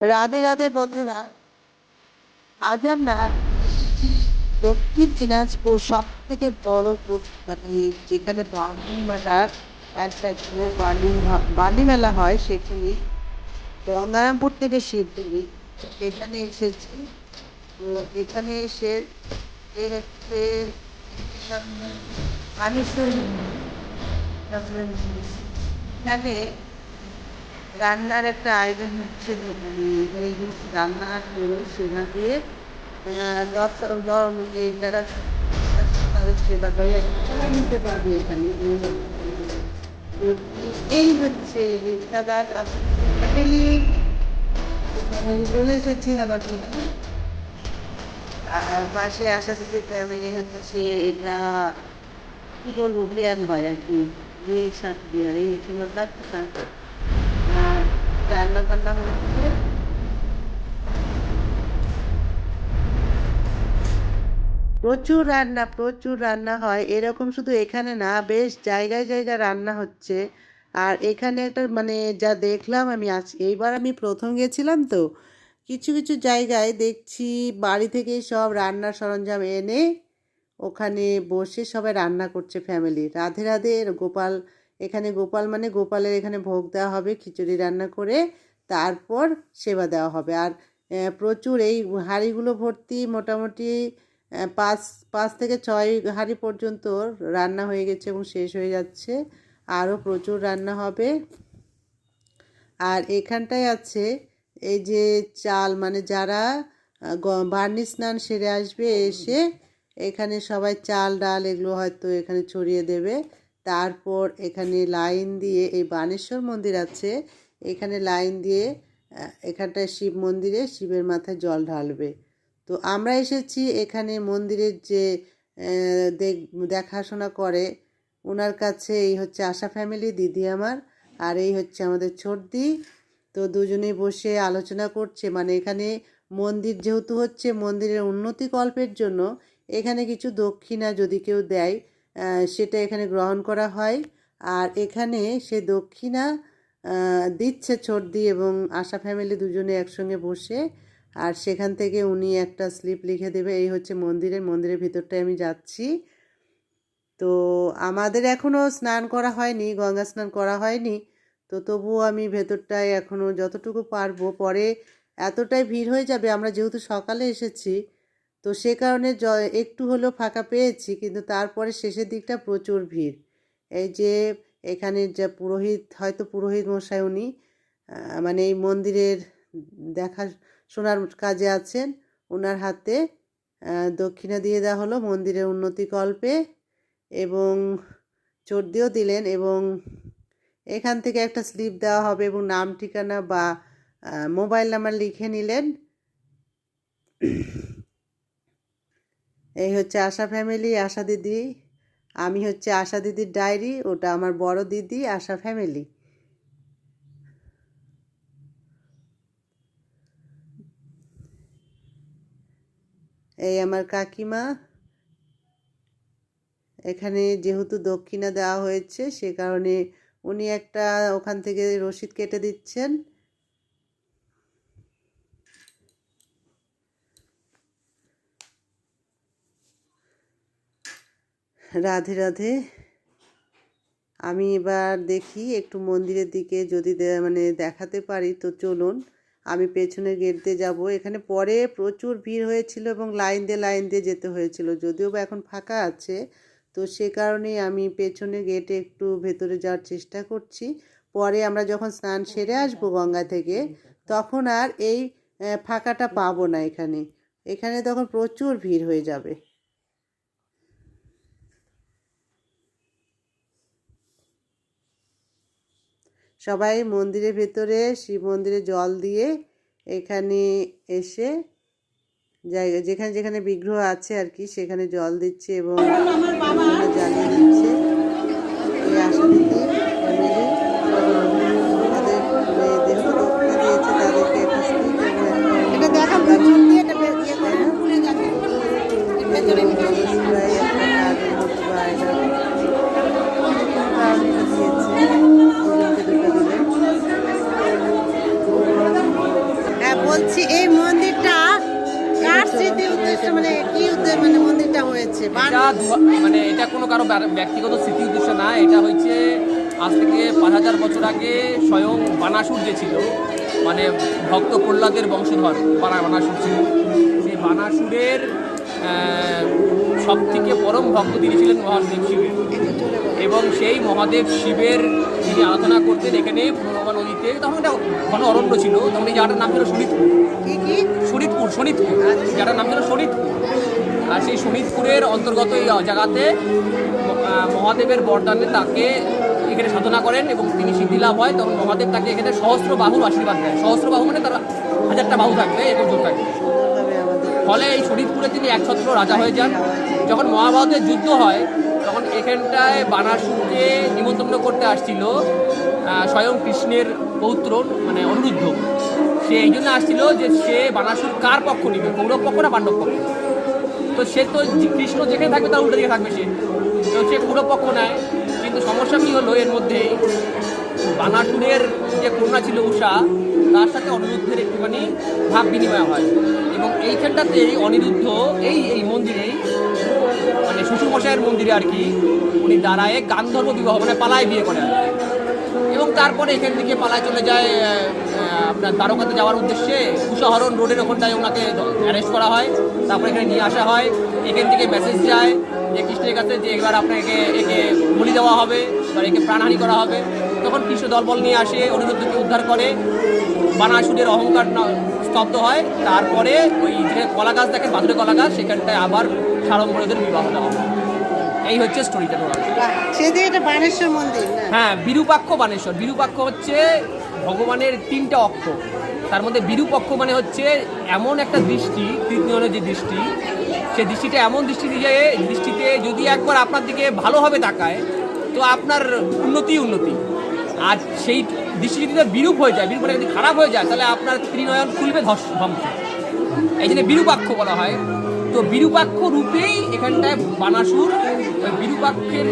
রাধে রাধে বন্ধুরা, আজ আমরা দক্ষিণ দিনাজপুর সব থেকে বড় মানে যেখানে বাঙালি মেলার একটা বালি বালি মেলা হয় সেখানে গঙ্গারামপুর থেকে শিবপুরি, এখানে এসেছি। এখানে এসে হচ্ছে মানুষের এখানে রান্নার একটা আয়োজন হচ্ছে, এই রান্না করে সেখান দিয়ে যারা তাদের সেবা করে নিতে পারবে এই হচ্ছে রিক্সাদার চলে এসেছি আবার। আর পাশে আসা থেকে ফ্যামিলি হচ্ছে এটা কি বলব হয় আর কি। এই সাথে বিয়ার এই রান্না বান্না হচ্ছে প্রচুর রান্না প্রচুর রান্না হয়। এরকম শুধু এখানে না, বেশ জায়গায় জায়গায় রান্না হচ্ছে। আর এখানে একটা মানে যা দেখলাম আমি আজ, এইবার আমি প্রথম গেছিলাম তো, কিছু কিছু জায়গায় দেখছি বাড়ি থেকে সব রান্নার সরঞ্জাম এনে ওখানে বসে সবাই রান্না করছে ফ্যামিলি রাধে রাধে, গোপাল এখানে গোপাল মানে গোপালের এখানে ভোগ দেওয়া হবে, খিচুড়ি রান্না করে তারপর সেবা দেওয়া হবে। আর প্রচুর এই হাঁড়িগুলো ভর্তি মোটামুটি পাঁচ পাঁচ থেকে ছয় হাঁড়ি পর্যন্ত রান্না হয়ে গেছে এবং শেষ হয়ে যাচ্ছে। আরও প্রচুর রান্না হবে। আর এখানটায় আছে এই যে চাল মানে যারা বার্নি স্নান সেরে আসবে এসে এখানে সবাই চাল, ডাল এগুলো হয়তো এখানে ছড়িয়ে দেবে। তারপর এখানে লাইন দিয়ে এই বানেশ্বর মন্দির আছে। এখানে লাইন দিয়ে এখানটায় শিব মন্দিরে শিবের মাথায় জল ঢালবে। তো আমরা এসেছি এখানে মন্দিরের যে দেখ- দেখাশোনা করে। ওনার কাছে এই হচ্ছে আশা ফ্যামিলি, দিদি আমার, আর এই হচ্ছে আমাদের ছোটদি তো দুজনে বসে আলোচনা করছে। মানে এখানে মন্দির যেহেতু হচ্ছে মন্দিরের উন্নতি কল্পের জন্য, এখানে কিছু দক্ষিণা যদি কেউ দেয় সেটা এখানে গ্রহণ করা হয়। আর এখানে সে দক্ষিণা দিচ্ছে ছোটদি এবং আশা ফ্যামিলি দুজনে একসঙ্গে বসে। আর সেখান থেকে উনি একটা স্লিপ লিখে দেবে, এই হচ্ছে মন্দিরের মন্দিরের ভিতরটায় আমি যাচ্ছি। তো আমাদের এখনও স্নান করা হয়নি, গঙ্গা স্নান করা হয়নি। তো তবুও আমি ভেতরটায় এখনও যতটুকু পারব, পরে এতটাই ভিড় হয়ে যাবে, আমরা যেহেতু সকালে এসেছি তো সে কারণে জ একটু হলেও ফাঁকা পেয়েছি, কিন্তু তারপরে শেষের দিকটা প্রচুর ভিড়। এই যে, এখানে যে পুরোহিত, হয়তো পুরোহিত মশাই উনি মানে এই মন্দিরের দেখা শোনার কাজে আছেন ওনার হাতে দক্ষিণা দিয়ে দেওয়া হলো মন্দিরের উন্নতি কল্পে এবং চর্দিও দিলেন এবং এখান থেকে একটা স্লিপ দেওয়া হবে এবং নাম ঠিকানা বা মোবাইল নাম্বার লিখে নিলেন। এই হচ্ছে আশা ফ্যামিলি, আশা দিদি। আমি হচ্ছে আশা দিদির ডায়েরি, ওটা আমার বড় দিদি, আশা ফ্যামিলি। এই আমার কাকিমা। এখানে যেহেতু দক্ষিণা দেওয়া হয়েছে, সে কারণে উনি একটা ওখান থেকে রসিদ কেটে দিচ্ছেন। রাধে রাধে। আমি এবার দেখি একটু মন্দিরের দিকে যদি মানে দেখাতে পারি তো চলুন। আমি পেছনের গেট দিয়ে যাব। এখানে পরে প্রচুর ভিড় হয়েছিল এবং লাইন দিয়ে লাইন দিয়ে যেতে হয়েছিল। যদিও বা এখন ফাঁকা আছে, তো সে কারণেই আমি পেছনে গেটে একটু ভেতরে যাওয়ার চেষ্টা করছি। পরে আমরা যখন স্নান সেরে আসব গঙ্গা থেকে, তখন আর এই ফাঁকাটা পাবো না এখানে। এখানে তখন প্রচুর ভিড় হয়ে যাবে। সবাই মন্দিরের ভেতরে, শিব মন্দিরে জল দিয়ে এখানে এসে জায়গা, যেখানে যেখানে বিগ্রহ আছে আর কি, সেখানে জল দিচ্ছে এবং বলছি এই মন্দিরটা কার স্মৃতি উদ্দেশ্যে মানে কি উদ্দেশ্য মানে মন্দিরটা হয়েছে? মানে এটা কোনো কারও ব্যক্তিগত স্মৃতি উদ্দেশ্য না এটা হয়েছে আজ থেকে পাঁচ হাজার বছর আগে স্বয়ং বানাসুর যে ছিল মানে ভক্ত প্রহ্লাদের বংশধর বানাসুর ছিল। সেই বানাসুরের সব থেকে পরম ভক্ত তিনি ছিলেন মহাদেব শিবের। এবং সেই মহাদেব শিবের তিনি আরাধনা করতেন এখানে পুনর্বা নদীতে তখন এটা ঘন অরণ্য ছিল তখন এই জায়গাটার নাম ছিল শোনিতপুর শোনিতপুর শোনিতপুর জায়গাটার নাম ছিল শোনিতপুর আর সেই শোনিতপুরের অন্তর্গত এই জায়গাতে মহাদেবের বরদানে তাকে এখানে সাধনা করেন এবং তিনি সিদ্ধি লাভ হয় তখন মহাদেব তাকে এখানে সহস্র বাহুর আশীর্বাদ দেয় সহস্র বাহু মানে তার হাজারটা বাহু থাকবে এরকম জোর থাকবে। ফলে এই শরীরপুরে তিনি একছত্র রাজা হয়ে যান। যখন মহাভারতের যুদ্ধ হয়, তখন এখানটায় বানাসুরকে নিমন্ত্রণ করতে আসছিল স্বয়ং কৃষ্ণের পৌত্র মানে অনিরুদ্ধ। সে এই জন্য আসছিল যে সে বানাসুর কার পক্ষ নিবে, কৌরব পক্ষ না পাণ্ডব পক্ষ? তো সে তো কৃষ্ণ যেখানে থাকবে তার উল্টো দিকে থাকবে সে। তো সে কৌরব পক্ষ নেয়, কিন্তু সমস্যা কী হলো এর মধ্যেই? বানাসুরের যে কন্যা ছিল উষা তার সাথে অনিরুদ্ধের একটুখানি ভাব বিনিময় হয়। এবং এইখানটাতেই অনিরুদ্ধ এই এই মন্দিরেই মানে শ্বশুরমশাইয়ের মন্দিরে আর কি, উনি দাঁড়ায় গান্ধর্ব বিবাহ মানে পালায় বিয়ে করেন। এবং তারপরে এখান থেকে পালায় চলে যায় আপনার দ্বারকাতে যাওয়ার উদ্দেশ্যে উষাহরণ রোডের ওখানটায় ওনাকে অ্যারেস্ট করা হয়। তারপরে এখানে নিয়ে আসা হয়। এখান থেকে মেসেজ যায় যে, কৃষ্ণের কাছে যে, এবার আপনাকে একে বলি দেওয়া হবে, এবার একে প্রাণহানি করা হবে। তখন কৃষ্ণ দলবল নিয়ে আসে অনিরুদ্ধকে উদ্ধার করে। বানাসুরের অহংকার স্তব্ধ হয়। তারপরে ওই যে কলা গাছ দেখেন বাদুরে কলা গাছ সেখানটায় আবার সারম্বরদের বিবাহ দেওয়া হয়। এই হচ্ছে স্টোরিটা সেদিকে এটা বানেশ্বর মন্দির হ্যাঁ বিরূপাক্ষ বানেশ্বর। বিরূপাক্ষ হচ্ছে ভগবানের তিনটা অক্ষ। তার মধ্যে বিরূপক্ষ মানে হচ্ছে এমন একটা দৃষ্টি তৃতীয়নের যে দৃষ্টি সে দৃষ্টিটা এমন দৃষ্টি দিয়ে দৃষ্টিতে যদি একবার আপনার দিকে ভালোভাবে তাকায় তো আপনার উন্নতি উন্নতি। আর সেই দৃষ্টি যদি বিরূপ হয়ে যায় বিরূপ মানে যদি খারাপ হয়ে যায় তাহলে আপনার ত্রিনয়ন খুলবে ধস ধ্বংস এই জন্য বিরূপাক্ষ বলা হয়। তো বিরূপাক্ষ রূপেই এখানটায় বানাসুর ওই বিরূপাক্ষের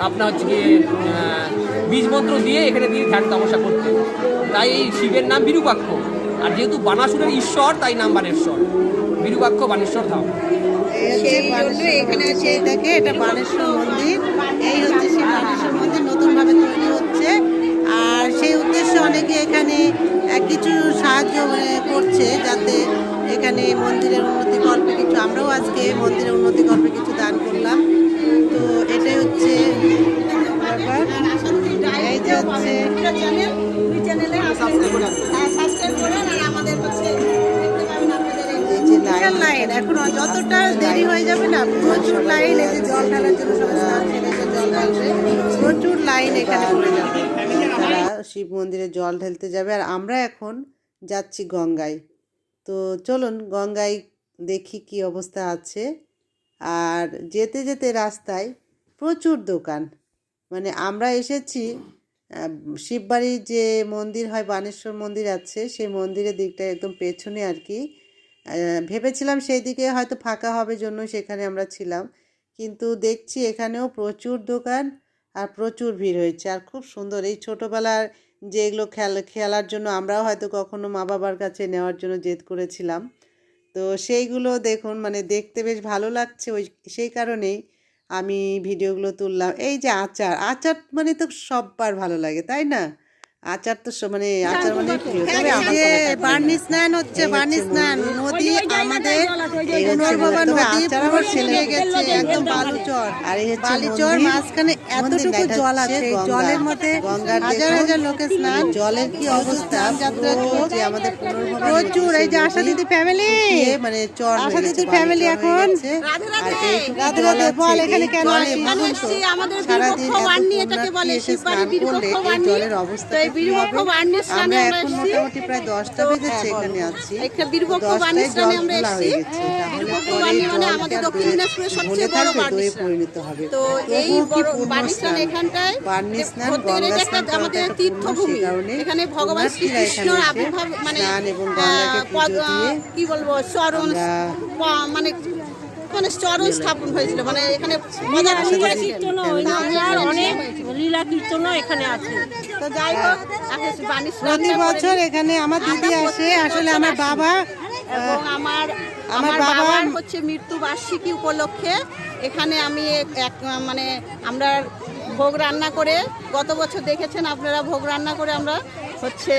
আপনার হচ্ছে গিয়ে আহ, বীজ মন্ত্র দিয়ে এখানে দিয়ে ধ্যান তপস্যা করতে তাই এই শিবের নাম বিরূপাক্ষ। আর যেহেতু বানাসুরের ঈশ্বর তাই নাম বানেশ্বর। বিরূপাক্ষ বানেশ্বর ধাম। এখানে এটা বানেশ্বর মন্দির। এই হচ্ছে সেই বানেশ্বর মন্দির নতুনভাবে তৈরি অনেকে এখানে কিছু সাহায্য মানে করছে যাতে এখানে মন্দিরের উন্নতি কল্পে কিছু, আমরাও আজকে মন্দিরের উন্নতি কল্পে কিছু দান করলাম। তো এটাই হচ্ছে লাইন। এখন যতটা দেরি হয়ে যাবে না, প্রচুর লাইন, এই যে জল ঢালার জন্য প্রচুর লাইন এখানে পড়ে যাবে। শিব মন্দিরে জল ঢালতে যাবে। আর আমরা এখন যাচ্ছি গঙ্গায়। তো চলুন গঙ্গায় দেখি কি অবস্থা আছে। আর যেতে যেতে রাস্তায় প্রচুর দোকান। মানে আমরা এসেছি শিববাড়ির যে মন্দির হয়, বানেশ্বর মন্দির আছে, সেই মন্দিরের দিকটা একদম পেছনে আর কি। ভেবেছিলাম সেই দিকে হয়তো ফাঁকা হবে জন্য সেখানে আমরা ছিলাম। কিন্তু দেখছি এখানেও প্রচুর দোকান। আর প্রচুর ভিড় হয়েছে। আর খুব সুন্দর এই ছোটোবেলার যেগুলো খেল, খেলার জন্য আমরাও হয়তো কখনো মা বাবার কাছে নেওয়ার জন্য জেদ করেছিলাম। তো সেইগুলো দেখুন মানে দেখতে বেশ ভালো লাগছে। ওই সেই কারণেই আমি ভিডিওগুলো তুললাম। এই যে আচার আচার মানে তো সববার ভালো লাগে, তাই না? আচার তো মানে আচার মানে বার্নি স্নান হচ্ছে বার্নি স্নান নদী আমাদের পুনর্ভবা নদী পুরো শুকিয়ে গেছে একদম বালুচর। আর এই হচ্ছে বালুচর মাঝখানে এতটুকু জল আছে জলের মধ্যে হাজার হাজার লোকের স্নান। জলের কি অবস্থা? যাত্রা চলছে আমাদের পুনর্ভবা প্রচুর এই যে আশা দিদি ফ্যামিলি মানে চর আশা দিদি ফ্যামিলি এখন। রাধে রাধে, বল এখানে কেন আসি? আমাদের সারাদিন এত এটাকে বলে, শিববাড়ি। জলের অবস্থা বীরপক্ষ হবে? বাণীর আমরা আমরা মোটামুটি প্রায় দশটা বেজেছে এখানে আছি এখানে বীরপক্ষ দশটায় বাণীর আমরা এসছি। বীরপক্ষ পরে মানে আমাদের দক্ষিণ দিনাজপুরের সবচেয়ে বড় স্নান। পরিণত হবে তো এই স্নান স্নান? এখানটায় বাণী স্নান, গঙ্গা স্নান আমাদের তীর্থভূমি এখানে ভগবান এসে আবির্ভাব মানে এবং গঙ্গাকে আহ, দিয়ে কি বলব চরণ মানে মানে চরণ স্থাপন হয়েছিল মানে এখানে অনেক লীলা কীর্তনও এখানে আছে। তো যাই হোক প্রতি বছর এখানে আমার দিদি আসে আসলে আমার বাবা এবং আমার আমার আমার বাবা- বাবার হচ্ছে মৃত্যু বার্ষিকী উপলক্ষে। এখানে আমি এক- এক মানে আমরা ভোগ রান্না করে, গত বছর দেখেছেন আপনারা ভোগ রান্না করে আমরা হচ্ছে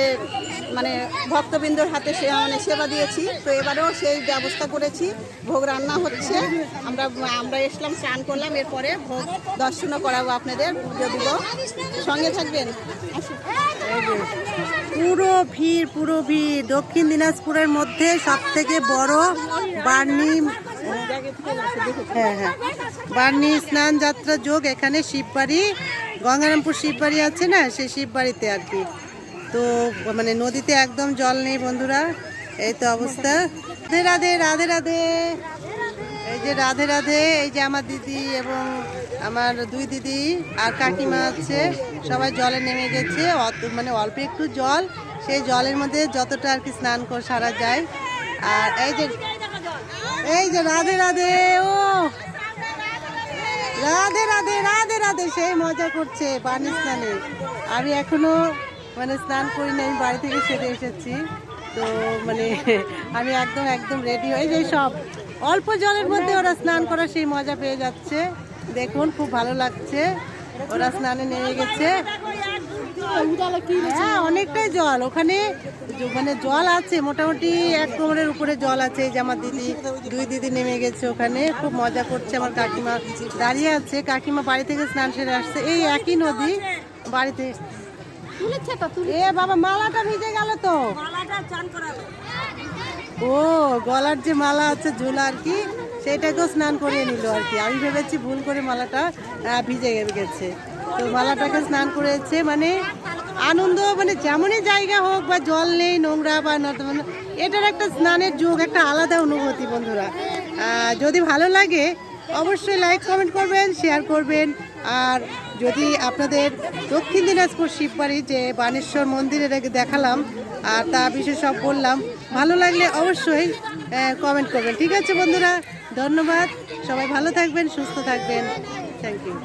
মানে ভক্তবৃন্দর হাতে সে মানে সেবা দিয়েছি। তো এবারেও সেই ব্যবস্থা করেছি, ভোগ রান্না হচ্ছে। আমরা আমরা এসলাম, স্নান করলাম, এরপরে ভোগ দর্শনও করাবো আপনাদের, পুজো দিব। সঙ্গে থাকবেন। পুরো ভিড় পুরো ভিড়। দক্ষিণ দিনাজপুরের মধ্যে সব থেকে বড় বার্নি হ্যাঁ হ্যাঁ। বার্নি স্নান যাত্রা যোগ, এখানে শিববাড়ি, গঙ্গারামপুর শিববাড়ি আছে না? সেই শিববাড়িতে আর কি। তো মানে নদীতে একদম জল নেই বন্ধুরা। এই তো অবস্থা। রাধে রাধে রাধে রাধে। এই যে রাধে রাধে, এই যে আমার দিদি এবং আমার দুই দিদি আর কাকিমা আছে, সবাই জলে নেমে গেছে। অত মানে অল্প একটু জল, সেই জলের মধ্যে যতটা আর কি স্নান করে, সারা যায়। আর এই যে এই যে রাধে রাধে, ও। রাধে রাধে রাধে রাধে সেই মজা করছে পানি স্নানে। আমি এখনও মানে স্নান করি না আমি বাড়ি থেকে সেরে এসেছি। তো মানে আমি একদম একদম রেডি হয়ে যাই সব। অল্প জলের মধ্যে ওরা স্নান করার সেই মজা পেয়ে যাচ্ছে। দেখুন, খুব ভালো লাগছে। ওরা স্নানে নেমে গেছে। হ্যাঁ অনেকটাই জল। ওখানে মানে জল আছে, মোটামুটি এক কোমরের উপরে জল আছে। যে আমার দিদি, দুই দিদি নেমে গেছে ওখানে, খুব মজা করছে আমার কাকিমা। দাঁড়িয়ে আছে, কাকিমা বাড়ি থেকে স্নান সেরে আসছে। এই একই নদী, বাড়িতে। এ বাবা, মালাটা ভিজে গেল তো। ও, গলার যে মালা আছে ঝোলা আর কি, সেটাকেও স্নান করিয়ে নিল আর কি। আমি ভেবেছি ভুল করে মালাটা ভিজে গেছে। তো মালাটাকে স্নান করেছে মানে আনন্দ মানে যেমনই জায়গা হোক বা জল নেই, নোংরা বা নর্দমা এটার একটা স্নানের যোগ, একটা আলাদা অনুভূতি বন্ধুরা। যদি ভালো লাগে, অবশ্যই লাইক কমেন্ট করবেন শেয়ার করবেন। আর যদি আপনাদের দক্ষিণ দিনাজপুর শিববাড়ি যে বানেশ্বর মন্দিরের আগে দেখালাম, আর তা বিষয়ে সব বললাম, ভালো লাগলে অবশ্যই কমেন্ট করবেন। ঠিক আছে বন্ধুরা, ধন্যবাদ। সবাই ভালো থাকবেন, সুস্থ থাকবেন। Thank you